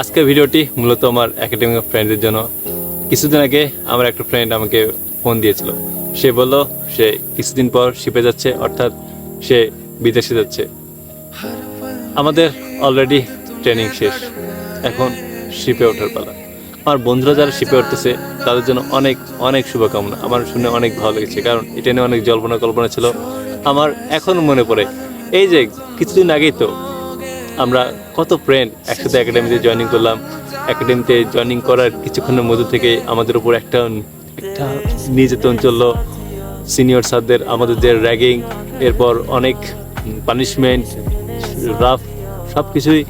আজকের ভিডিওটি মূলত আমার একাডেমিক ফ্রেন্ডের জন্য। কিছুদিন আগে আমার একটা ফ্রেন্ড আমাকে ফোন দিয়েছিল। সে বলল, সে কিছুদিন পর শিপে যাচ্ছে, অর্থাৎ সে বিদেশে যাচ্ছে। আমাদের অলরেডি ট্রেনিং শেষ। এখন শিপে ওঠার পালা। আমার বন্ধুরা যারা শিপে উঠতেছে, তাদের জন্য অনেক অনেক শুভকামনা। আমার শুনে অনেক ভালো লেগেছে, কারণ এটা নিয়ে অনেক জল্পনা কল্পনা ছিল। আমার এখন মনে পড়ে। এই যে, কিছুদিন আগেই তো আমরা কত ফ্রেন্ড একসাথে একাডেমিতে জয়েনিং করলাম। একাডেমিতে জয়েনিং করার কিছুক্ষণের মধ্যে থেকে আমাদের উপর একটা একটা নির্যাতন চলল। সিনিয়র স্যারদের, আমাদের যে র্যাগিং এরপর অনেক পানিশমেন্ট রাফ সব কিছুই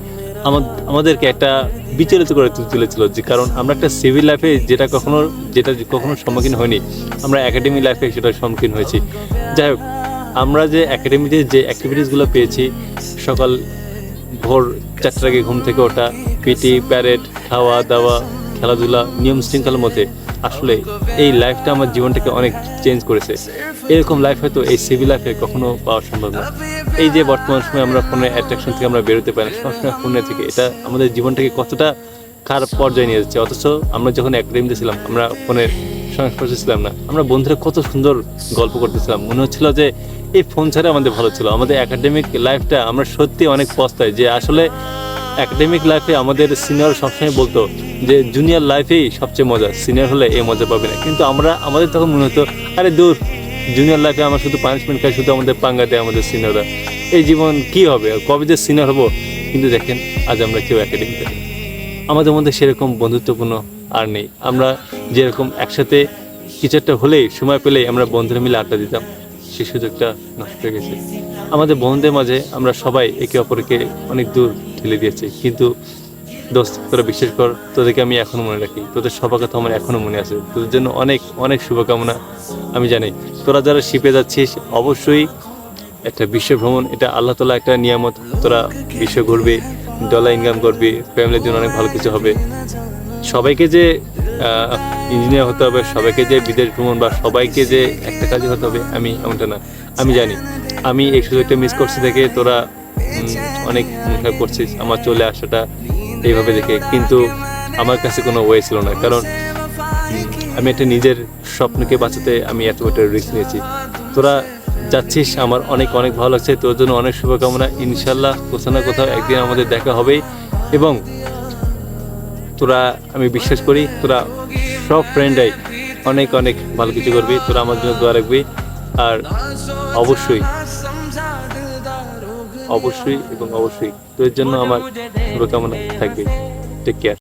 আমাদেরকে একটা বিচলিত করে তুলেছিল যে কারণ আমরা একটা সিভিল লাইফে যেটা কখনো যেটা কখনো সম্মুখীন হয়নি, আমরা একাডেমি লাইফে সেটার সম্মুখীন হয়েছি। যাই হোক, আমরা যে একাডেমিতে যে অ্যাক্টিভিটিসগুলো পেয়েছি, সকাল ভোর চারটার ঘুম থেকে ওঠা, পিটি, প্যারেড, খাওয়া দাওয়া, খেলাধুলা, নিয়ম শৃঙ্খলার মধ্যে আসলে এই লাইফটা আমার জীবনটাকে অনেক চেঞ্জ করেছে। এরকম লাইফ হয়তো এই সিভিল লাইফে কখনো পাওয়া সম্ভব না। এই যে বর্তমান সময় আমরা ফোনের অ্যাট্রাকশন থেকে আমরা বেরোতে পারি না সবসময় ফোনের থেকে। এটা আমাদের জীবনটাকে কতটা খারাপ পর্যায়ে নিয়ে যাচ্ছে, অথচ আমরা যখন একাডেমিতে ছিলাম, আমরা ফোনের সংস্পর্শে ছিলাম না। আমরা বন্ধুরা কত সুন্দর গল্প করতেছিলাম। মনে হচ্ছিল যে এই ফোন ছাড়া আমাদের ভালো ছিল। আমাদের একাডেমিক লাইফটা আমরা সত্যি অনেক পস্তাই যে আসলে একাডেমিক লাইফে আমাদের সিনিয়র সবসময় বলতো যে জুনিয়র লাইফেই সবচেয়ে মজা। সিনিয়র হলে এই মজা পাবে না। কিন্তু আমরা, আমাদের তখন মনে হতো, আরে দূর জুনিয়র লাইফে আমরা শুধু পানিশমেন্ট খাই, শুধু আমাদের পাঙ্গা দেয় আমাদের সিনিয়ররা এই জীবন কি হবে? কবে যে সিনিয়র হব? কিন্তু দেখেন, আজ আমরা কেউ একাডেমিতে আমাদের মধ্যে সেরকম বন্ধুত্বপূর্ণ আর নেই। আমরা যেরকম একসাথে কিছু একটা হলেই, সময় পেলেই আমরা বন্ধুরা মিলে আড্ডা দিতাম। সেই সুযোগটা নষ্ট হয়ে গেছে। আমাদের বন্ধুদের মাঝে আমরা সবাই একে অপরকে অনেক দূর ঠেলে দিয়েছি। কিন্তু দোস্ত, তোরা বিশ্বাস কর, তোদেরকে আমি এখনও মনে রাখি। তোদের সবার কথা আমার এখনও মনে আছে। তোদের জন্য অনেক অনেক শুভকামনা। আমি জানি, তোরা যারা শিপে যাচ্ছিস, অবশ্যই একটা বিশ্ব ভ্রমণ, এটা আল্লাহ তালা একটা নিয়ামত। তোরা বিশ্ব ঘুরবি ডলার ইনকাম করবি ফ্যামিলির জন্য অনেক ভালো কিছু হবে। সবাইকে যে ইঞ্জিনিয়ার হতে হবে, সবাইকে যে বিদেশ ভ্রমণ বা সবাইকে যে একটা কাজে হতে হবে, আমি এমনটা না। আমি জানি। আমি এই সুযোগটা মিস করছি দেখে তোরা অনেক মন করছিস, আমার চলে আসাটা এইভাবে দেখে। কিন্তু আমার কাছে কোনো ওয়ে ছিল না। কারণ আমি একটা নিজের স্বপ্নকে বাঁচাতে আমি এত একটা রিস্ক নিয়েছি। তোরা যাচ্ছিস, আমার অনেক অনেক ভালো লাগছে। তোর জন্য অনেক শুভকামনা। ইনশাল্লাহ কোথাও না কোথাও একদিন আমাদের দেখা হবেই। এবং তোরা, আমি বিশ্বাস করি, তোরা সব ফ্রেন্ডাই অনেক অনেক ভালো কিছু করবি, তোরা আমার জন্য দোয়া রাখবি, আর অবশ্যই অবশ্যই এবং অবশ্যই তোর জন্য আমার শুভকামনা থাকবে। Take care